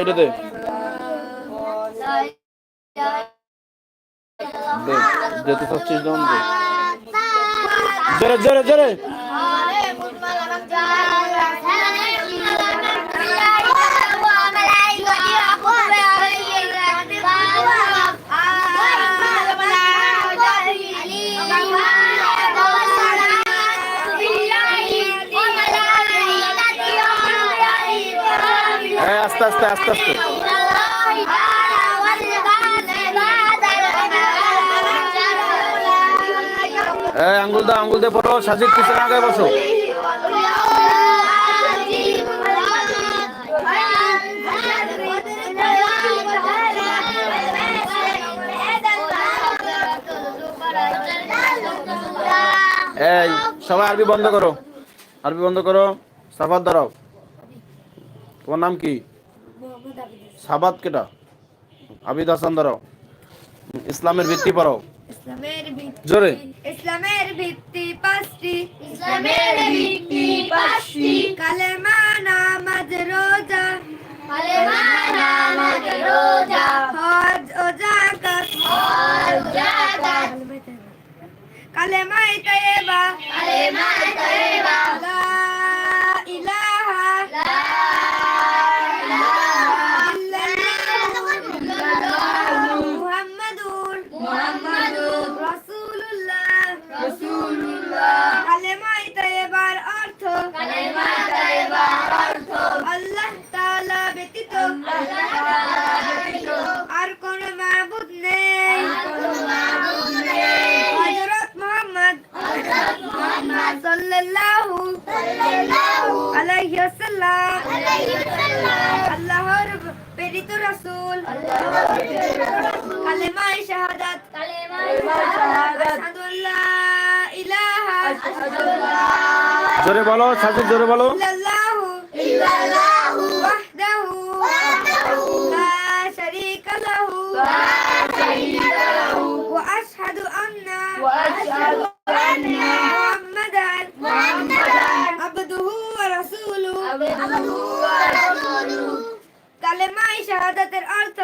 এটা দে। দে যেতে চাচ্ছিস যখন দে জোরে জোরে জোরে। আস্তে আস্তে আস্তে আস্তে। আঙ্গুল দাও, আঙ্গুল দিয়ে পড়ো। সাজিদ পিছনে আগে বসো। এই, সবাই আরবি বন্ধ করো। আরবি বন্ধ করো। সাফাত দাঁড়াও তোমার নাম কি? সাবাত কেটা আবিদ হাসান দাঁড়াও ইসলামের ভিত্তি পড়াও ইসলামের ভিত্তি জোরে ইসলামের ভিত্তি পাঁচটি ইসলামের ভিত্তি পাঁচটি কালেমা নামাজ রোজা কালেমা নামাজ রোজা হজ ও যাকাত হজ যাকাত কালেমায়ে তাইয়্যিবা কালেমা তাইয়্যিবা কালেমায়ে শাহাদাত। আশহাদু আল্লা ইলাহা জোরে বলো সাজিদ জোরে বলো। ইল্লাল্লাহু ওয়াহদাহু লা শারীকা লাহু ওয়া আশহাদু আন্না মুহাম্মাদান আবদুহু ওয়া রাসূলুহু কালেমায়ে শাহাদাতের অর্থ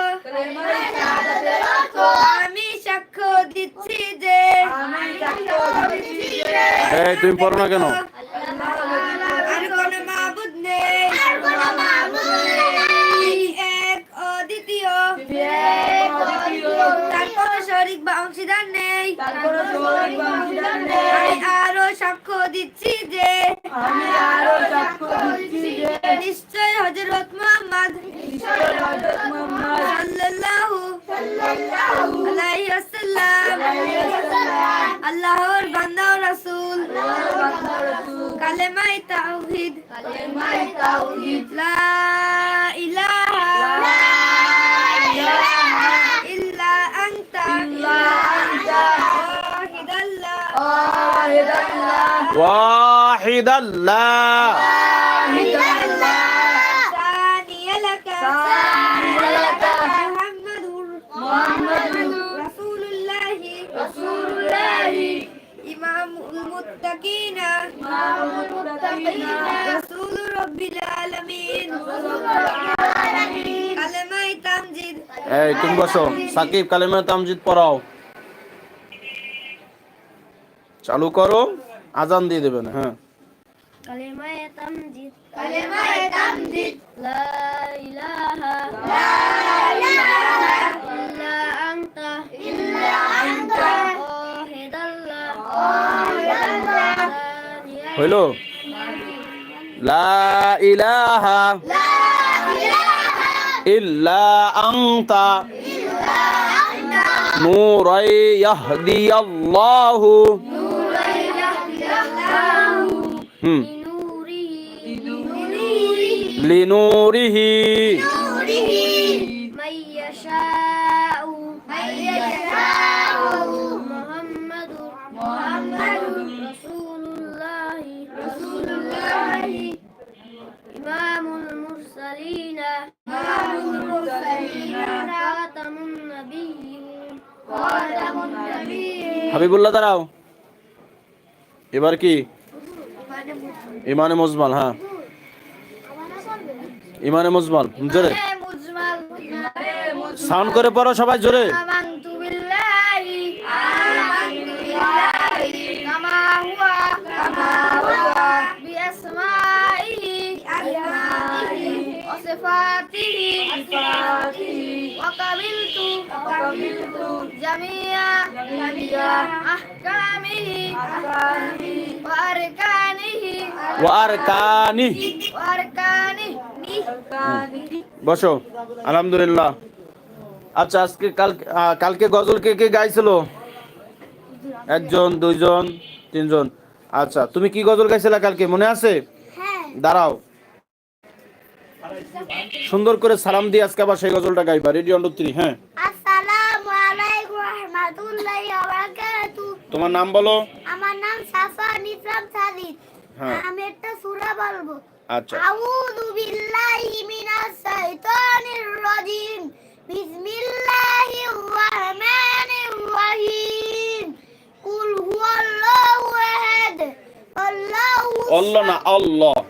আমি সাক্ষ্য দিচ্ছি যে এই তুমি পড়ো না কেন? আর কোন মাবুদ নেই। তিনি এক ও দ্বিতীয় তার কোন শরিক নেই। আমি আরও সাক্ষ্য দিচ্ছি যে নিশ্চয় হযরত মুহাম্মদ সাল্লাল্লাহু আলাইহি ওয়াসাল্লাম। আল্লাহর বান্দা ও রাসূল। كلمة التوحيد كلمة التوحيد لا إله لا إله إلا أنت. إلا أنت. واحد الله. واحد الله. واحد الله. واحد الله. ثاني لك. ثاني المتقين رسول رب العالمين كلمة تمجيد এই তুমি বসো সাকিব কালেমা তামজিদ পড়াও চালু করো আজান দিয়ে দেবেন হ্যাঁ كلمة تمجيد কালেমা তামজিদ لا হইল লা ইলাহা ইল্লা আনতা নূরাই ইয়াহদিয়াল্লাহু হুম লিনুরিহি লিনুরিহি মাইয়াশা হাবিবুল্লাহ দাঁড়াও। এবার কি? ইমানে মজমাল হ্যাঁ। ইমানে মজমাল, জোরে। সাউন্ড করে পড়ো সবাই, জোরে। ওয়া সিফাতিহি সিফাতিহি ওয়া কাবিলতু وقبلت জামিয়া جميع আহকামিহি أحكامه ওয়া আরকানিহি ওয়া আর কানি ওয়া আরকানিহি وأركانه বসো আলহামদুলিল্লাহ আচ্ছা আজকে কাল আহ, কালকে গজল কে কে গাইছিল একজন দুইজন তিনজন আচ্ছা তুমি কি গজল গাইছিলা কালকে মনে আছে হ্যাঁ দাঁড়াও সুন্দর করে সালাম দিয়ে আজকে আবার সেই গজলটা গাইবা। রেডি অন থ্রি হ্যাঁ। তোমার নাম বলো। আমার নাম সাফা নিজাম সাদিদ হ্যাঁ। আমি একটা সূরা বলব। আচ্ছা। আউযু বিল্লাহি মিনাস শাইতানির রাজিম। বিসমিল্লাহির রহমানির রহিম। কুল হুয়াল্লাহু আহাদ। আল্লাহু অল্লাহ না আল্লাহ আল্লাহু।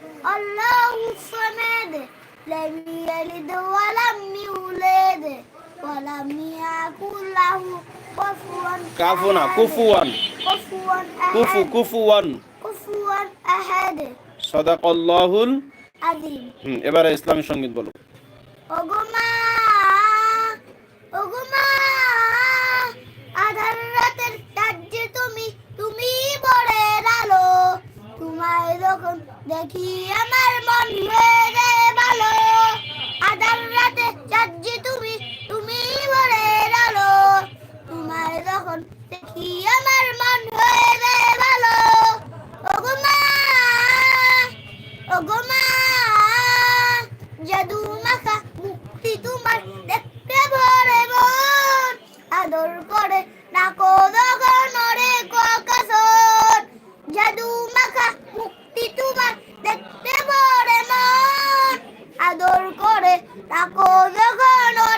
কুফুয়ান কুফুয়ান কুফু আহাদ কুফুয়ান কুফুয়ান আহাদ সদাকল্লাহুল আযীম হুম এবারে ইসলামী সংগীত বলো ওগো মা ওগো মা আধার রাতের রাজ্যে তুমি তুমি বড়ের আলো তোমায় যখন দেখি আমার মন হয়ে আমার মন হয়ে যায় ভালো। ওগো মা ওগো মা, জাদু মাখা মুক্তি তোমার দেখতে ভরে মন। আদর করে নাকো দগন রে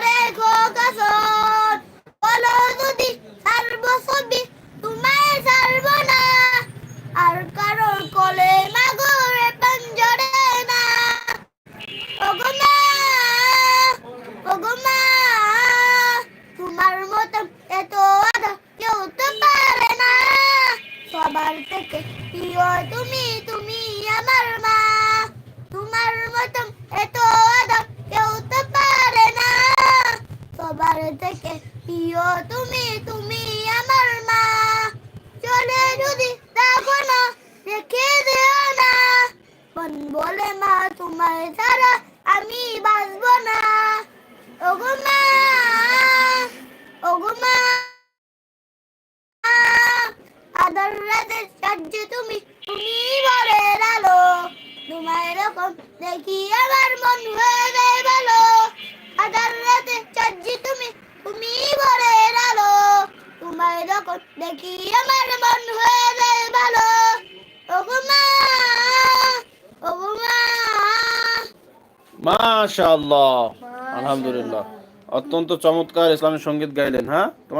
থেকে। প্রিয়, তুমি তুমি আমার মা। চলে যদি দেখো না, রেখে দেও না। মন বলে মা তোমার ছাড়া আমি বাঁচবো না। ওগো মা। এরকম দেখি আমার মন হয়ে যায় ভালো মাশাআল্লাহ, আলহামদুলিল্লাহ। অত্যন্ত চমৎকার ইসলামী সংগীত গাইলেন হ্যাঁ?